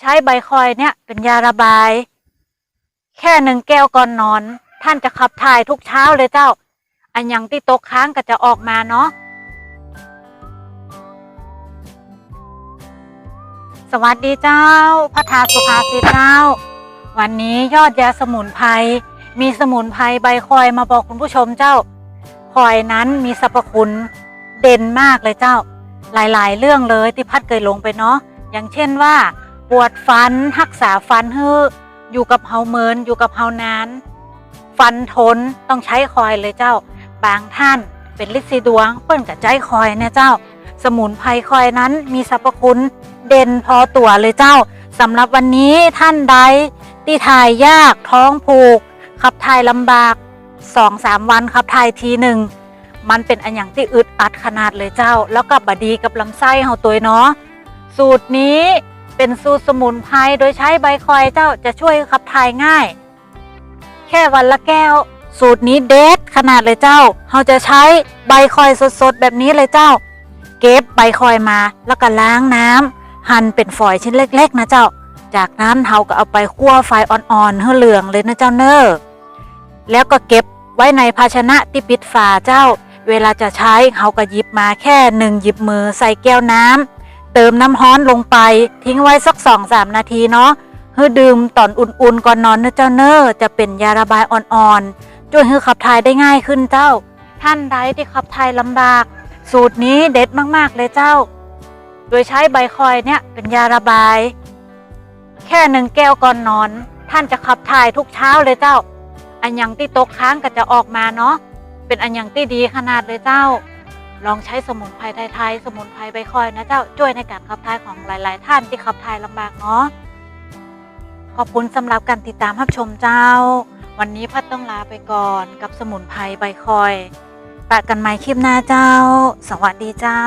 ใช้ใบคอยเนี่ยเป็นยาระบาย แค่หนึ่งแก้วก่อนนอน ท่านจะขับถ่ายทุกเช้าเลยเจ้า อันยังที่ตกค้างก็จะออกมาเนาะสวัสดีเจ้าพัทาสุภาษิตเจ้า วันนี้ยอดยาสมุนไพรมีสมุนไพรใบคอยมาบอกคุณผู้ชมเจ้า คอยนั้นมีสรรพคุณเด่นมากเลยเจ้า หลายๆ เรื่องเลยที่พัดเคยลงไปเนาะอย่างเช่นว่า ปวดฟันรักษาฟันฮืออยู่กับเฮาเมินอยู่กับเฮานาน ฟันทนต้องใช้คอยเลยเจ้า บางท่านเป็นลิซีดวงเปิ้นกับใจคอยเนี่ยเจ้า สมุนไพรคอยนั้นมีสรรพคุณเด่นพอตัวเลยเจ้าสำหรับวันนี้ท่านใดที่ถ่ายยากท้องผูก ขับถ่ายลำบากสองสามวันขับถ่ายทีหนึ่งมันเป็นอันอย่างที่อึดอัดขนาดเลยเจ้า แล้วก็บดีกับลำไส้เฮาตัวเนาะสูตรนี้ เป็นสูตรสมุนไพรโดยใช้ใบคอยเจ้าจะช่วยขับถ่ายง่าย แค่วันละแก้ว สูตรนี้เด็ดขนาดเลยเจ้าเราจะใช้ใบคอยสดๆ แบบนี้เลยเจ้า เก็บใบคอยมาแล้วก็ล้างน้ำหั่นเป็นฝอยชิ้นเล็ก ๆ นะเจ้า จากนั้นเราก็เอาไปคั่วไฟอ่อนๆให้เหลืองเลยนะเจ้าเนอ้อแล้วก็เก็บไว้ในภาชนะที่ปิดฝาเจ้า เวลาจะใช้เขาก็หยิบมาแค่หนึ่งหยิบมือใส่แก้วน้ำ เติมน้ำร้อนลงไป ทิ้งไว้สักสองสามนาทีเนาะคือดื่มตอนอุ่นๆก่อนนอนเนะเจ้าเนอ้อจะเป็นยาระบายอ่อนๆช่วยให้ขับถ่ายได้ง่ายขึ้นเจ้า ท่านใดที่ขับถ่ายลำบาก สูตรนี้เด็ดมากๆเลยเจ้า โดยใช้ใบคอยเนี่ยเป็นยาระบาย แค่หนึ่งแก้วก่อนนอน ท่านจะขับถ่ายทุกเช้าเลยเจ้า อันยังที่ตกค้างก็จะออกมาเนาะเป็นอันยังที่ดีขนาดเลยเจ้า ลองใช้สมุนไพรไทยๆสมุนไพรใบคอยนะเจ้าช่วยในการขับถ่ายของหลาย ๆ ท่านที่ขับถ่ายลำบากเนาะขอบคุณสำหรับการติดตามรับชมเจ้า วันนี้พัดต้องลาไปก่อนกับสมุนไพรใบคอยปะกันใหม่คลิปหน้าเจ้า สวัสดีเจ้า